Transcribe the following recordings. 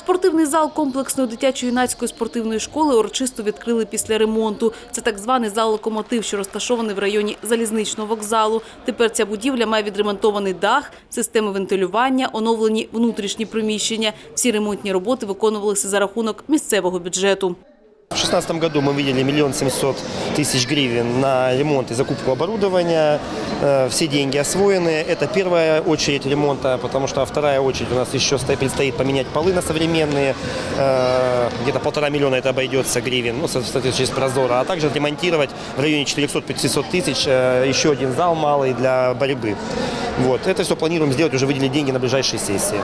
Спортивний зал комплексної дитячо-юнацької спортивної школи урочисто відкрили після ремонту. Це так званий зал «Локомотив», що розташований в районі залізничного вокзалу. Тепер ця будівля має відремонтований дах, системи вентилювання, оновлені внутрішні приміщення. Всі ремонтні роботи виконувалися за рахунок місцевого бюджету. В 2016 году мы выделили миллион семьсот тысяч гривен на ремонт и закупку оборудования. Э, Все деньги освоены. Это первая очередь ремонта, потому что вторая очередь у нас еще сто- предстоит поменять полы на современные. Э, Где-то полтора миллиона это обойдется гривен, ну, соответственно, через прозора. А также отремонтировать в районе 400-500 тысяч э, еще один зал малый для борьбы. Вот. Это все планируем сделать, уже выделить деньги на ближайшие сессии.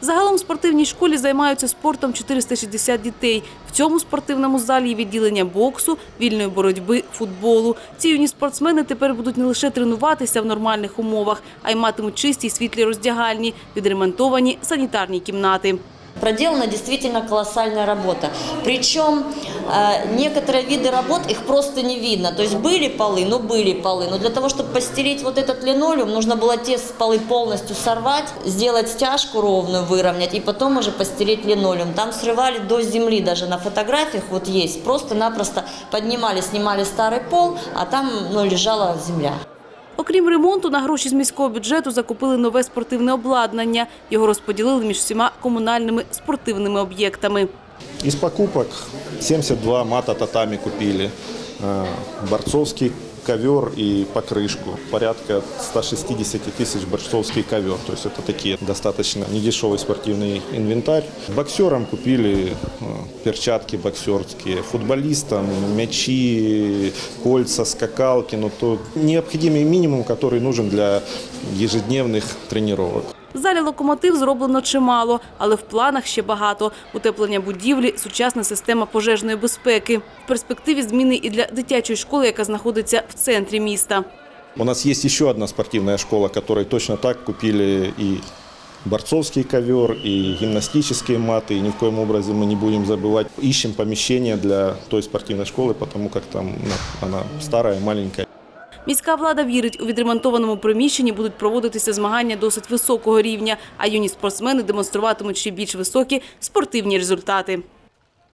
Загалом в спортивній школі займаються спортом 460 дітей. В цьому спортивному залі є відділення боксу, вільної боротьби, футболу. Ці юні спортсмени тепер будуть не лише тренуватися в нормальних умовах, а й матимуть чисті й світлі роздягальні, відремонтовані санітарні кімнати. Проделана действительно колоссальная работа. Причем э, некоторые виды работ, их просто не видно. То есть были полы, ну были полы. Но для того, чтобы постелить вот этот линолеум, нужно было те с- полы полностью сорвать, сделать стяжку ровную, выровнять, и потом уже постелить линолеум. Там срывали до земли, даже на фотографиях вот есть. Просто-напросто поднимали, снимали старый пол, а там ну, лежала земля. Окрім ремонту, на гроші з міського бюджету закупили нове спортивне обладнання. Його розподілили між всіма комунальними спортивними об'єктами. Із покупок 72 мата татамі купили, борцовський борцовский ковер и покрышку. Порядка 160 тысяч борцовский ковер. То есть это такие достаточно недешевый спортивный инвентарь. Боксерам купили э, перчатки боксерские, футболистам мячи, кольца, скакалки. Ну, то необходимый минимум, который нужен для ежедневных тренировок. В залі «Локомотив» зроблено чимало, але в планах ще багато. Утеплення будівлі, сучасна система пожежної безпеки. В перспективі зміни і для дитячої школи, яка знаходиться в центрі міста. У нас есть еще одна спортивная школа, которой точно так купили и борцовский ковер, и гимнастические маты. И ни в коем образе мы не будем забывать. Ищем помещение для той спортивной школы, потому как там ну, она старая, маленькая. Міська влада вірить, у відремонтованому приміщенні будуть проводитися змагання досить високого рівня, а юні спортсмени демонструватимуть ще більш високі спортивні результати.